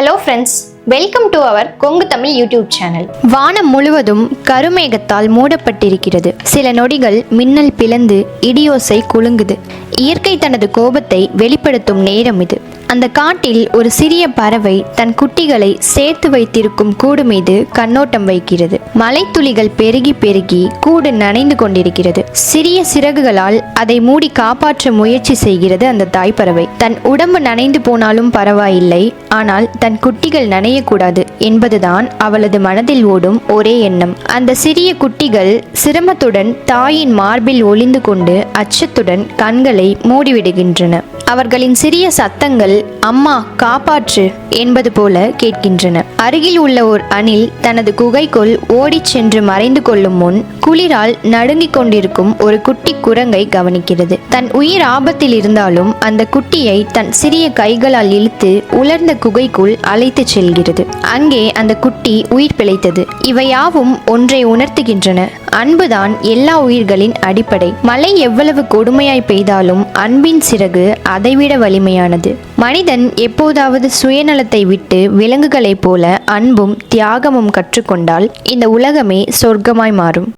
Hello friends, welcome to our Kongu Tamil YouTube channel வானம் முழுவதும் கருமேகத்தால் மூடப்பட்டிருக்கிறது. சில நொடிகள் மின்னல் பிளந்து இடியோசை குலுங்குது. இயற்கை தனது கோபத்தை வெளிப்படுத்தும் நேரம் இது. அந்த காட்டில் ஒரு சிறிய பறவை தன் குட்டிகளை சேர்த்து வைத்திருக்கும் கூடு மீது கண்ணோட்டம் வைக்கிறது. மலைத்துளிகள் பெருகி பெருகி கூடு நனைந்து கொண்டிருக்கிறது. சிறிய சிறகுகளால் அதை மூடி காப்பாற்ற முயற்சி செய்கிறது அந்த தாய் பறவை தன் உடம்பு நனைந்து போனாலும் பரவாயில்லை. ஆனால் தன் குட்டிகள் நனை அமையக்கூடாது என்பதுதான் அவளது மனதில் ஓடும் ஒரே எண்ணம். அந்த சிறிய குட்டிகள் சிரமத்துடன் தாயின் மார்பில் ஒளிந்து கொண்டு அச்சத்துடன் கண்களை மூடிவிடுகின்றன. அவர்களின் சிறிய சத்தங்கள் அம்மா காப்பாற்று என்பது போல கேட்கின்றன. அருகில் உள்ள ஒரு அணில் தனது குகைக்குள் ஓடிச் சென்று மறைந்து கொள்ளும் முன் குளிரால் நடுங்கிக் கொண்டிருக்கும் ஒரு குட்டி குரங்கை கவனிக்கிறது. தன் உயிர் ஆபத்தில் இருந்தாலும் அந்த குட்டியை தன் சிறிய கைகளால் இழுத்து உலர்ந்த குகைக்குள் அழைத்துச் செல்கிறது. அங்கே அந்த குட்டி உயிர் பிழைத்தது. இவையாவும் ஒன்றை உணர்த்துகின்றன. அன்புதான் எல்லா உயிர்களின் அடிப்படை. மழை எவ்வளவு கொடுமையாய் பெய்தாலும் அன்பின் சிறகு அதைவிட வலிமையானது. மனிதன் எப்போதாவது சுயநலத்தை விட்டு விலங்குகளைப் போல அன்பும் தியாகமும் கற்றுக்கொண்டால் இந்த உலகமே சொர்க்கமாய் மாறும்.